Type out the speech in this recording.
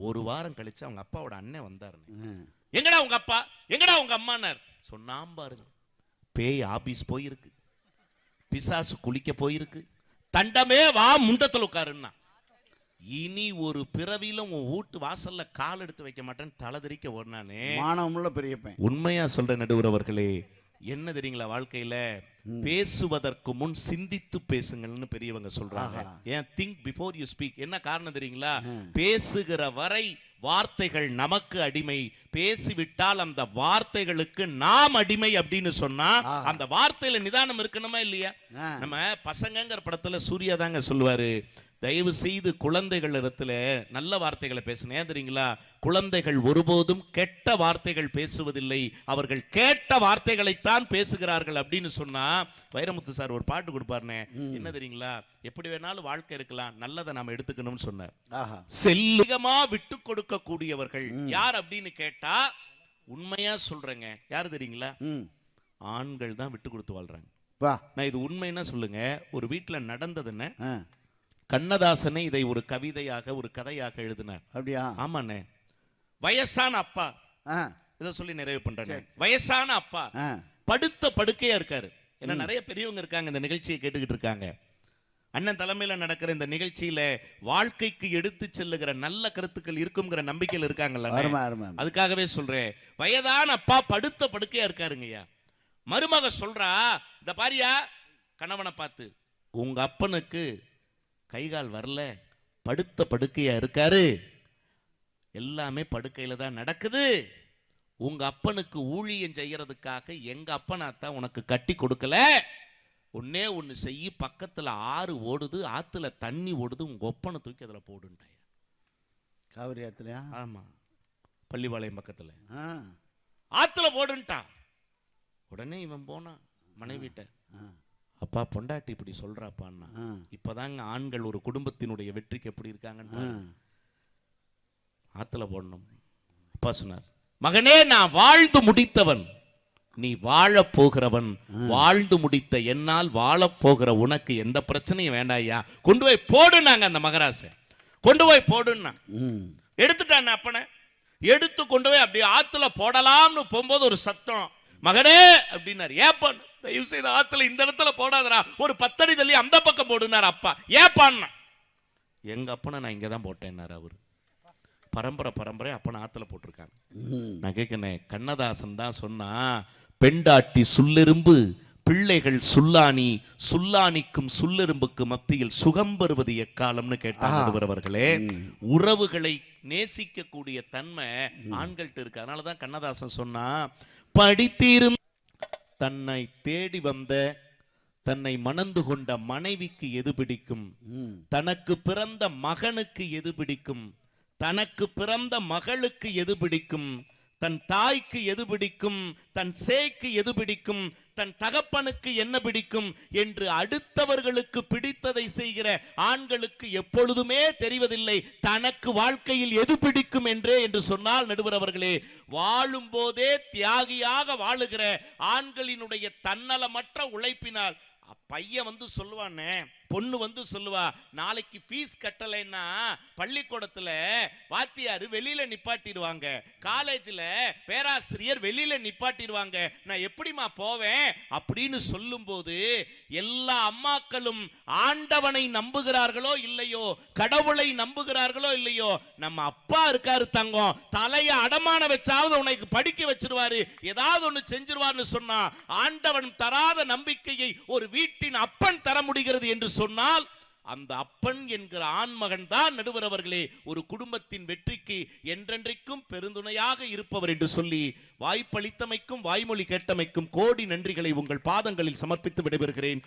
ஒரு வாரம் கழிச்சு அவங்க அப்பாவோட அண்ணன் வந்தாருன்னு. எங்கடா உங்க அப்பா? எங்கடா உங்க அம்மானார் சொன்னாம் பாருங்க. பேய் ஆபீஸ் போயிருக்கு. பிசாசு குளிக்க போயிருக்கு. தண்டமே வா முண்டத்துல உட்காருன்னா. இனி ஒரு பிறவிலும் உன் வீட்டு வாசல்ல கால் எடுத்து வைக்க மாட்டேன்னு தலதறிக்க ஓடினானே. மானமுள்ள பெரியப்பன். உண்மையா சொல்ற நடுவுறவர்களே என்ன தெரியுங்களா வாழ்க்கையில? பேசுவதற்கு முன் சிந்தித்து பேசுங்கள்னு பெரியவங்க சொல்றாங்க. ஏன்? திங்க் பிஃபோர் யூ ஸ்பீக் என்ன காரணம் தெரியுங்களா? பேசுகிற வரை வார்த்தைகள் நமக்கு அடிமை. பேசிவிட்டால் அந்த வார்த்தைகளுக்கு நாம் அடிமை அப்படின்னு சொன்னா. அந்த வார்த்தையில நிதானம் இருக்கணுமா இல்லையா. நம்ம பசங்கங்கிற படத்துல சூர்யா தாங்க சொல்லுவாரு. தயவு செய்து குழந்தைகள் இடத்துல நல்ல வார்த்தைகளை பேசணும் ஏன் தெரியுங்களா? குழந்தைகள் ஒருபோதும் கெட்ட வார்த்தைகள் பேசுவதில்லை. அவர்கள் கேட்ட வார்த்தைகளைத்தான் பேசுகிறார்கள் அப்படின்னு சொன்னா வைரமுத்து சார் ஒரு பாட்டு கொடுப்பாருனே. என்ன தெரியுங்களா? எப்படி வேணாலும் வாழ்க்கை இருக்கலாம். நல்லதை நாம எடுத்துக்கணும்னு சொன்னார். செல்லிகமா விட்டு கொடுக்க கூடியவர்கள் யார் அப்படின்னு கேட்டா உண்மையா சொல்றேங்க. யார் தெரியுங்களா? ஆண்கள் தான் விட்டு கொடுத்து வாழ்றாங்க. வா. நான் இது உண்மைன்னா சொல்லுங்க. ஒரு வீட்டுல நடந்ததுன்னு ஆ. கண்ணதாசனே இதை ஒரு கவிதையாக ஒரு கதையாக எழுதினார். அப்படியா? ஆமாண்ணே. வயசான அப்பா. இதை சொல்லி நிறைவு பண்றேன் வயசான அப்பா. படுத்த படுக்கையா இருக்காரு. ஏன்னா நிறைய பெரியவங்க இருக்காங்க இந்த நிகழ்ச்சியை கேட்டுக்கிட்டு இருக்காங்க. அண்ணன் தலைமையில நடக்கிற இந்த நிகழ்ச்சியில வாழ்க்கைக்கு எடுத்து செல்லுகிற நல்ல கருத்துக்கள் இருக்குங்கிற நம்பிக்கையில் இருக்காங்கல்ல அதுக்காகவே சொல்றேன். வயதான அப்பா படுத்த படுக்கையா இருக்காருங்கய்யா மருமக சொல்றா இந்த பாரியா கணவனை பார்த்து உங்க அப்பனுக்கு கை கால் வரல படுத்த படுக்கையா இருக்காரு. எல்லாமே படுக்கையில தான் நடக்குது. உங்க அப்பனுக்கு ஊழியம் செய்யறதுக்காக எங்க அப்பனாத்தான் உனக்கு கட்டி கொடுக்கல? ஒன்னே ஒன்னு செய்யி பக்கத்துல ஆறு ஓடுது ஆத்துல தண்ணி ஓடுது உங்க ஒப்பனை தூக்கி அதுல போடுன்ட்டாயா. காவிரி ஆத்துலையா? ஆமா. பள்ளிப்பாளையம் பக்கத்துல. ஆ. ஆத்துல போடுன்ட்டான் உடனே இவன் போனான் மனைவிட்ட. ஆ. அப்பா பொண்டாட்டி இப்படி சொல்றாப்பான்னா ஆ. இப்பதாங்க ஆண்கள் ஒரு குடும்பத்தினுடைய வெற்றிக்கு எப்படி இருக்காங்கன்னு ஆ. பாருங்க. ஆத்துல போடணும். அப்பா சொன்னார் மகனே நான் வாழ்ந்து முடித்தவன். நீ வாழப் போகிறவன். வாழ்ந்து முடித்த என்னால் வாழப் போகிற உனக்கு எந்த பிரச்சனையும் வேண்டாயா கொண்டு போய் போடுனாங்க அந்த மகராசை. கொண்டு போய் போடுன்னா. எடுத்துட்டான் அப்பனை. எடுத்து கொண்டு போய் அப்படியே ஆத்துல போடலாம்னு போகும்போது ஒரு சத்தம். மகனே அப்படின்னாரு. ஏப்பா தயவு செய்து ஆத்துல இந்த இடத்துல போடாதடா. ஒரு பத்தடி தள்ளி அந்த பக்கம் போடுனார் அப்பா. ஏப்பான்னா? எங்க அப்பனை நான் இங்க தான் போட்டேன்னாரு அவரு. பரம்பரை பரம்பரை அப்பனை ஆத்துல போட்டிருக்காங்க நான் கண்ணதாசன் தான் சொன்னா பெண்டாட்டி சுல்லெரும்பு பிள்ளைகள் சுல்லானி சுல்லானிக்கும் சுல்லெரும்புக்கு மத்தியில் சுகம் பெறுவது எக்காலம்னு கேட்டாங்க அவர்களே. உறவுகளை நேசிக்கக்கூடிய தன்மை ஆண்கள்ட்ட இருக்கு. அதனாலதான் கண்ணதாசன் சொன்னா படித்திரும் தன்னை தேடி வந்த தன்னை மணந்து கொண்ட மனைவிக்கு எது பிடிக்கும்? தனக்கு பிறந்த மகனுக்கு எது பிடிக்கும்? தனக்கு பிறந்த மகளுக்கு எது பிடிக்கும்? தன் தாய்க்கு எது பிடிக்கும் தன் சேய்க்கு எது பிடிக்கும் தன் தகப்பனுக்கு என்ன பிடிக்கும் என்று அடுத்தவர்களுக்கு பிடித்ததை செய்கிற ஆண்களுக்கு எப்பொழுதுமே தெரிவதில்லை. தனக்கு வாழ்க்கையில் எது பிடிக்கும் என்றே என்று சொன்னால் நடுவர் அவர்களே வாழும் போதே தியாகியாக வாழுகிற ஆண்களினுடைய தன்னலமற்ற உழைப்பினால் பையன் வந்து சொல்லுவானே பொண்ணு வந்து சொல்லுவா நாளைக்கு ஃபீஸ் கட்டலைன்னா பள்ளிக்கூடத்துல வாத்தியார் வெளியில் நிப்பாட்டிடுவாங்க காலேஜ்ல பேராசிரியர் வெளியில நிப்பாட்டிடுவாங்க. நான் எப்படிம்மா போவேன்? அப்படின்னு சொல்லும்போது எல்லா அம்மாக்களும் ஆண்டவனை நம்புகிறார்களோ இல்லையோ கடவுளை நம்புகிறார்களோ இல்லையோ நம்ம அப்பா இருக்காரு தங்கம் தலையை அடமான வச்சாவது உனக்கு படிக்க வச்சிருவாரு ஏதாவது ஒண்ணு செஞ்சிருவார்னு சொன்னா ஆண்டவன் தராத நம்பிக்கையை ஒரு வீட்டு வீட்டின் அப்பன் தர முடிகிறது என்று சொன்னால் அந்த அப்பன் என்கிற ஆண்மகன் தான் நடுவர் அவர்களே ஒரு குடும்பத்தின் வெற்றிக்கு என்றென்றைக்கும் பெருந்துணையாக இருப்பவர் என்று சொல்லி வாய்ப்பளித்தமைக்கும் வாய்மொழி கேட்டமைக்கும் கோடி நன்றிகளை உங்கள் பாதங்களில் சமர்ப்பித்து விடைபெறுகிறேன்.